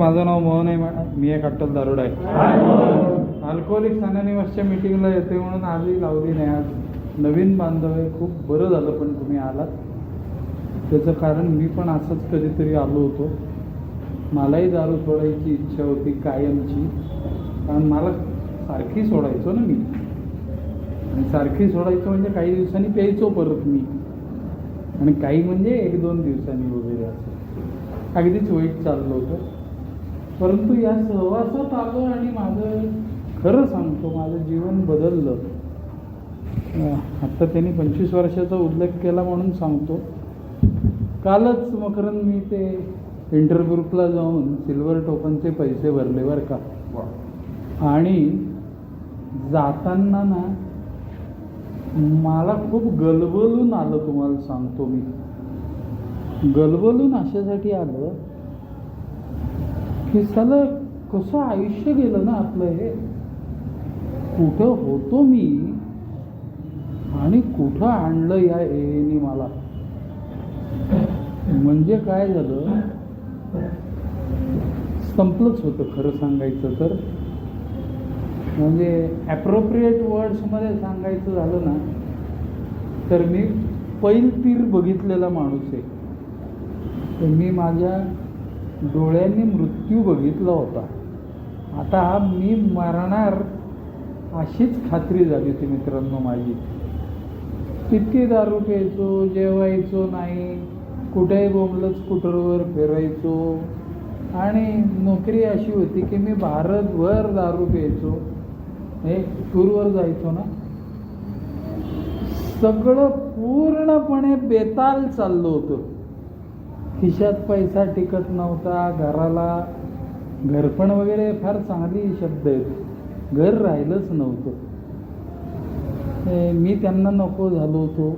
माझं नाव मोहन आहे मॅडम. मी एक अट्टल दारुड आहे. अल्कोहोलिक अनॉनिमसच्या मीटिंगला येते म्हणून आजही लावली नाही. आज नवीन बांधव आहे. खूप बरं झालं पण तुम्ही आलात. त्याचं कारण मी पण असंच कधीतरी आलो होतो. मलाही दारू सोडायची इच्छा होती कायमची. कारण मला सारखी सोडायचो ना मी. आणि सारखी सोडायचं म्हणजे काही दिवसांनी प्यायचो परत मी. आणि काही म्हणजे एक दोन दिवसांनी वगैरे असं. अगदीच वाईट चाललं होतं. परंतु या सहवासात आलो आणि माझं खरं सांगतो माझं जीवन बदललं. आत्ता त्यांनी पंचवीस वर्षाचा उल्लेख केला म्हणून सांगतो. कालच मकरंद मी ते इंटरग्रुपला जाऊन सिल्वर टोकनचे पैसे भरले बरं का. आणि जाताना ना मला खूप गलबलून आलं तुम्हाला सांगतो मी. गलबलून अशासाठी आलं की सलग कसं आयुष्य गेलं ना आपलं हे? कुठं होतो मी? आणि कुठं आणलं या एनी मला? म्हणजे काय झालं? संपलंच होतं खरं सांगायचं तर. म्हणजे ॲप्रोप्रिएट वर्ड्समध्ये सांगायचं झालं ना तर मी पैल तीर बघितलेला माणूस आहे. तर मी माझ्या डोळ्यांनी मृत्यू बघितला होता. आता मी मरणार अशीच खात्री झाली होती मित्रांनो माझी. किती दारू प्यायचो जेवायचो नाही कुठेही बोंबलं स्कूटरवर फिरायचो. आणि नोकरी अशी होती की मी भारतभर दारू प्यायचो. हे टूरवर जायचो ना. सगळं पूर्णपणे बेताल चाललं होतं. खिशात पैसा टिकत नव्हता घराला घरपण वगैरे फार चांगली शब्द आहेत. घर राहिलंच नव्हतं. मी त्यांना नको झालो होतो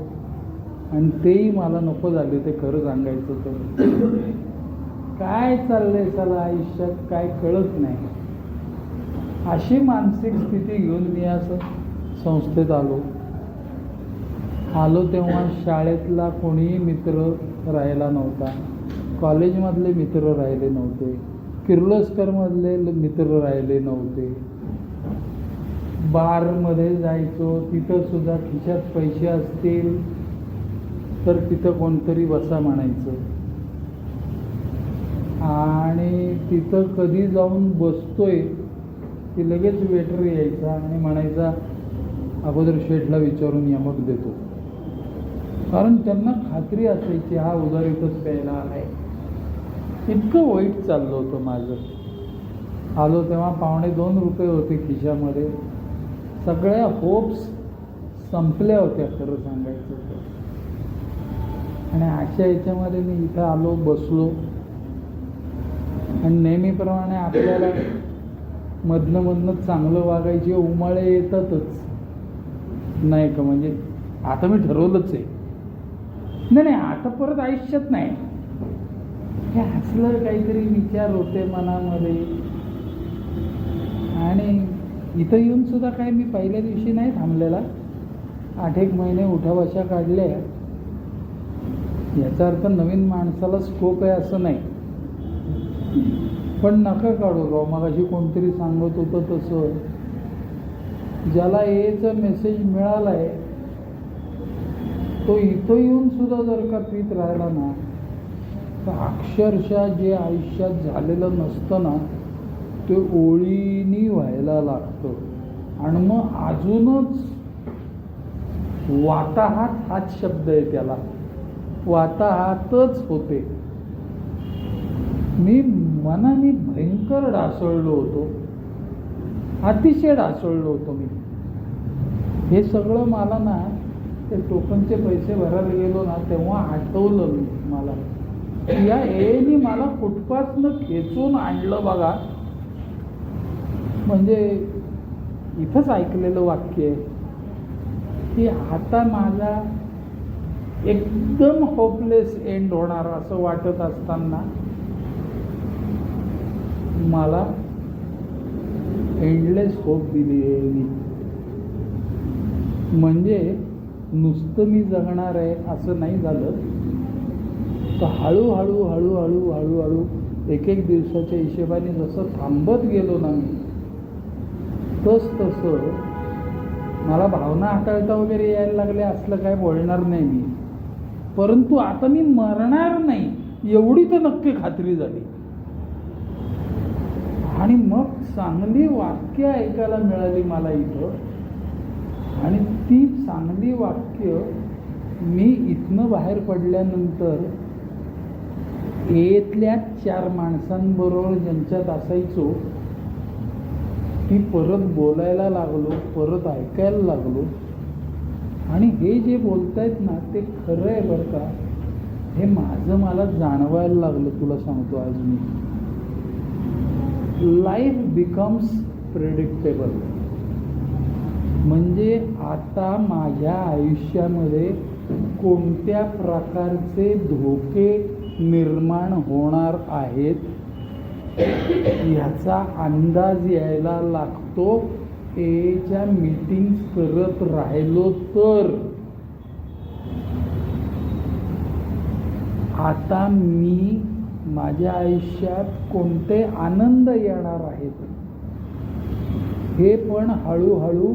आणि तेही मला नको झाले ते खरं सांगायचं तर. काय चाललंय चला आयुष्यात? काय कळत नाही. अशी मानसिक स्थिती घेऊन मी असं संस्थेत आलो. आलो तेव्हा शाळेतला कोणीही मित्र राहिला नव्हता. कॉलेजमधले मित्र राहिले नव्हते. किर्लोस्करमधले मित्र राहिले नव्हते. बारमध्ये जायचो तिथं सुद्धा खिशात पैसे असतील तर तिथं कोणतरी बसा म्हणायचं. आणि तिथं कधी जाऊन बसतोय की लगेच वेटर यायचा आणि म्हणायचा अगोदर शेठला विचारून यमक देतो. कारण त्यांना खात्री असायची हा उधारीतच प्यायला आहे इतकं वाईट चाललं होतं माझं. आलो तेव्हा पावणे दोन रुपये होते खिशामध्ये. सगळ्या होप्स संपल्या होत्या खरं सांगायचं तर. आणि अशा याच्यामध्ये मी इथं आलो बसलो. आणि नेहमीप्रमाणे आपल्याला मधनं मधनं चांगलं वागायचे उमाळे येतातच. नाही का? म्हणजे आता मी ठरवलंच आहे. नाही नाही आता परत आयुष्यात नाही. हे असलं काहीतरी विचार होते मनामध्ये. आणि इथं येऊन सुद्धा काय मी पहिल्या दिवशी नाही थांबलेला. आठ एक महिने उठावाशा काढल्या. याचा अर्थ नवीन माणसाला स्कोप आहे असं नाही. पण नका काढू राव मग अशी कोणतरी सांगत होतं तसं. ज्याला एचा मेसेज मिळाला आहे तो इथं येऊन सुद्धा जर का पीत राहिला ना अक्षरशः जे आयुष्यात झालेलं नसतं ना ते ओळीनी व्हायला लागतं. आणि मग अजूनच वाताहात हाच शब्द आहे त्याला. वाताहातच होते. मी मनाने भयंकर डासळलो होतो. अतिशय डासळलो होतो मी. हे सगळं मला ना ते टोकनचे पैसे भरायला गेलो ना तेव्हा आठवलं मी मला. या एनी मला फुटपाथनं खेचून आणलं बघा. म्हणजे इथंच ऐकलेलं वाक्य आहे. की आता माझा एकदम होपलेस एंड होणार असं वाटत असताना मला एंडलेस होप दिली म्हणजे नुसतं मी जगणार आहे असं नाही झालं. तर हळूहळू हळूहळू हळूहळू एक एक दिवसाच्या हिशेबाने जसं थांबत गेलो ना मी तस तसं मला भावना हाताळता वगैरे यायला लागल्या असलं काय बोलणार नाही मी. परंतु आता मी मरणार नाही एवढी तर नक्की खात्री झाली. आणि मग चांगली वाक्य ऐकायला मिळाली मला इथं. आणि ती चांगली वाक्य मी इथनं बाहेर पडल्यानंतर येतल्या चार माणसांबरोबर ज्यांच्यात असायचो ती परत बोलायला लागलो परत ऐकायला लागलो. आणि हे जे बोलतायत ना ते खरं आहे बरं का. हे माझं मला जाणवायला लागलं तुला सांगतो आज मी. लाईफ बिकम्स प्रेडिक्टेबल म्हणजे आता माझ्या आयुष्यामध्ये कोणत्या प्रकारचे धोके निर्माण होणार आहेत. ह्याचा अंदाज यायला लागतो. एच्या मीटिंग करत राहिलो तर. आता मी माझ्या आयुष्यात कोणते आनंद येणार आहेत? हे पण हळूहळू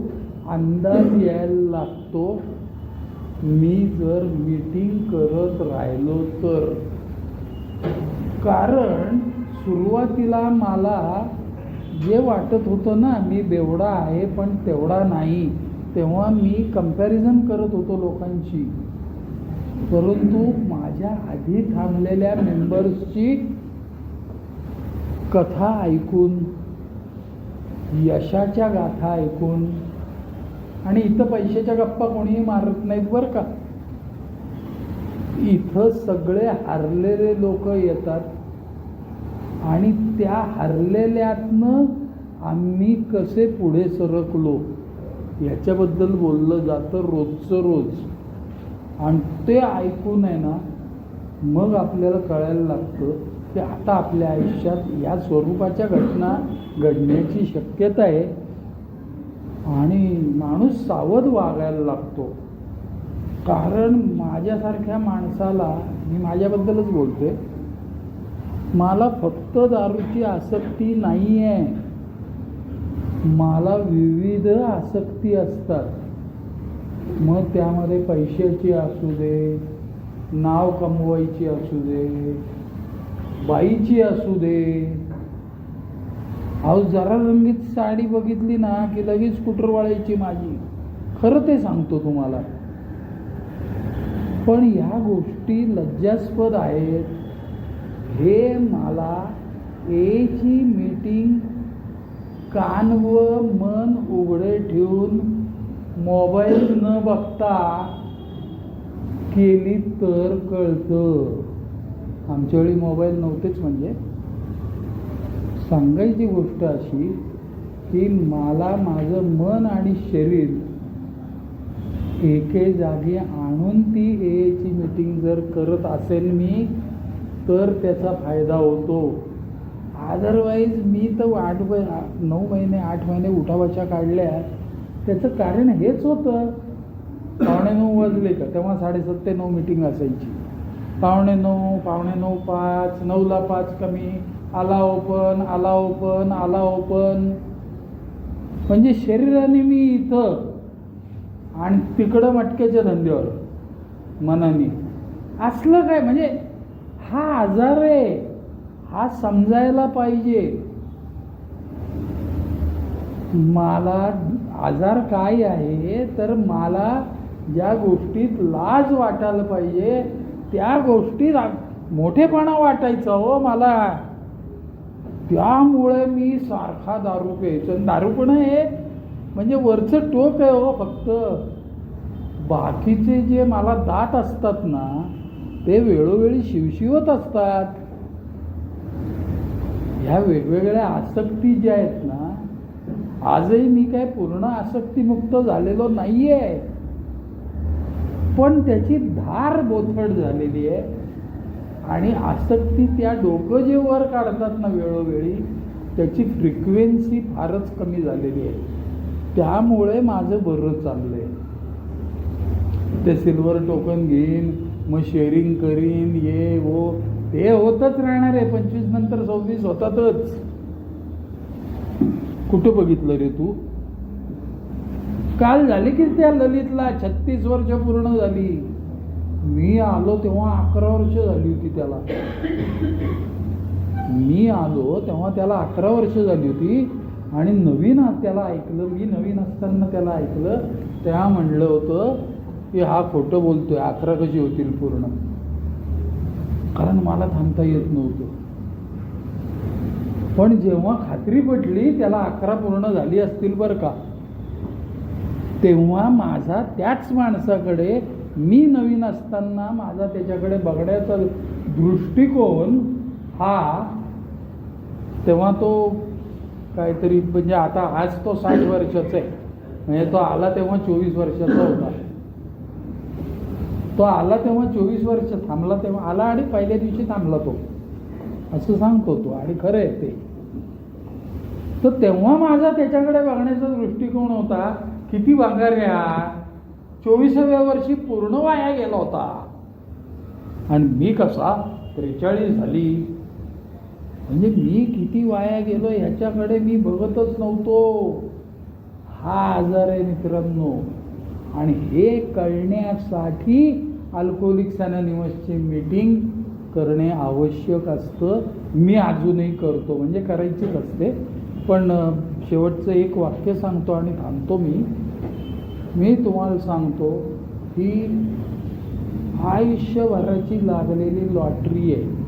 अंदाज यायला लागतो. मी जर मीटिंग करत राहिलो तर. कारण सुरुवातीला मला जे वाटत होतं ना मी बेवडा आहे पण तेवढा नाही. तेव्हा मी कंपॅरिझन करत होतो लोकांची परंतु माझ्या आधी थांबलेल्या मेंबर्सची कथा ऐकून यशाच्या गाथा ऐकून आणि इथं पैशाच्या गप्पा कोणीही मारत नाहीत बरं का. इथं सगळे हरलेले लोक येतात. आणि त्या हरलेल्यातनं आम्ही कसे पुढे सरकलो? याच्याबद्दल बोललं जातं रोजचं रोज. आणि ते ऐकून आहे ना मग आपल्याला कळायला लागतं की आता आपल्या आयुष्यात या स्वरूपाच्या घटना घडण्याची शक्यता आहे. आणि माणूस सावध वागायला लागतो. कारण माझ्यासारख्या माणसाला मी माझ्याबद्दलच बोलते मला फक्त दारूची आसक्ती नाही आहे मला विविध आसक्ती असतात. मग त्यामध्ये पैशाची असू दे नाव कमवायची असू दे बाईची असू दे. अहो जरा रंगीत साडी बघितली ना की लगेच स्कूटरवाळायची माझी. खरं ते सांगतो तुम्हाला. पण ह्या गोष्टी लज्जास्पद आहेत. हे मला एची मीटिंग कान व मन उघडे ठेवून मोबाईल न बघता केली तर कळतं. आमच्या वेळी मोबाईल नव्हतेच म्हणजे. सांगायची गोष्ट अशी की मला माझं मन आणि शरीर एके जागी आणून ती एची मीटिंग जर करत असेल मी तर त्याचा फायदा होतो. अदरवाईज मी तर आठ नऊ महिने आठ महिने उठावाच्या काढल्या. त्याचं कारण हेच होतं. पावणे नऊ वाजले का? तेव्हा साडेसात ते नऊ मिटिंग असायची. पावणे नऊ पावणे नऊ पाच नऊला पाच कमी. आला ओपन आला ओपन आला ओपन म्हणजे शरीराने मी इथं आणि तिकडं मटक्याच्या धंद्यावर मनाने. असलं काय? म्हणजे हा आजार आहे. हा समजायला पाहिजे. मला आजार काय आहे तर मला ज्या गोष्टीत लाज वाटायला पाहिजे त्या गोष्टीत मोठेपणा वाटायचा हो मला. त्यामुळे मी सारखा दारू प्यायचो. आणि दारू पण हे म्हणजे वरचं टोक आहे हो फक्त. बाकीचे जे मला दात असतात ना ते वेळोवेळी शिवशिवत असतात. ह्या वेगवेगळ्या आसक्ती ज्या आहेत ना आजही मी काय पूर्ण आसक्तीमुक्त झालेलो नाही आहे पण त्याची धार बोथड झालेली आहे. आणि आसक्ती त्या डोकं जे वर काढतात ना वेळोवेळी त्याची फ्रिक्वेन्सी फारच कमी झालेली आहे. त्यामुळे माझं बरं चाललंय. ते सिल्वर टोकन घेईन मग शेअरिंग करीन ये वो. ते होतच राहणार आहे. पंचवीस नंतर सव्वीस होतातच. कुठं बघितलं रे तू? काल झाली की त्या ललितला? छत्तीस वर्ष पूर्ण झाली. मी आलो तेव्हा अकरा वर्ष झाली होती त्याला. मी आलो तेव्हा त्याला अकरा वर्ष झाली होती. आणि नवीन त्याला ऐकलं मी नवीन असताना त्याला ऐकलं त्या म्हणलं होतं की हा खोटं बोलतोय अकरा कशी होतील पूर्ण? कारण मला थांबता येत नव्हतं. पण जेव्हा खात्री पटली त्याला अकरा पूर्ण झाली असतील बरं का तेव्हा माझा त्याच माणसाकडे मी नवीन असताना माझा त्याच्याकडे बघण्याचा दृष्टिकोन हा तेव्हा तो काहीतरी म्हणजे आता आज तो साठ वर्षाचा आहे. म्हणजे तो आला तेव्हा चोवीस वर्षाचा होता. तो आला तेव्हा चोवीस वर्ष थांबला तेव्हा आला आणि पहिल्या दिवशी थांबला तो. असं सांगतो तो आणि खरं आहे ते. तर तेव्हा माझा त्याच्याकडे बघण्याचा दृष्टिकोन होता किती वागाऱ्या चोवीसाव्या वर्षी पूर्ण वाया गेला होता. आणि मी कसा त्रेचाळीस झाली. म्हणजे मी किती वाया गेलो ह्याच्याकडे मी बघतच नव्हतो. हा आजार आहे मित्रांनो. आणि हे कळण्यासाठी अल्कोहोलिक्स अनॉनिमसची मीटिंग करणे आवश्यक असतं. मी अजूनही करतो म्हणजे करायचीच असते. पण शेवटचं एक वाक्य सांगतो आणि थांबतो मी. मी तुम्हाला सांगतो ही आयुष्यभराची लागलेली लॉटरी आहे.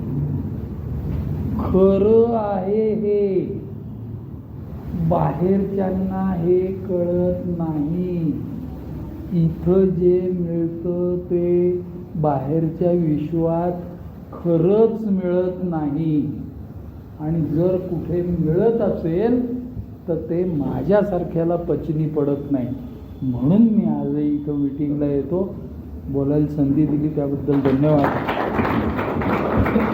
खरं आहे हे. बाहेरच्यांना हे कळत नाही. इथं जे मिळतं ते बाहेरच्या विश्वात खरंच मिळत नाही. आणि जर कुठे मिळत असेल तर ते माझ्यासारख्याला पचनी पडत नाही. म्हणून मी आजही इथं मिटिंगला येतो. बोलायला संधी दिली त्याबद्दल धन्यवाद.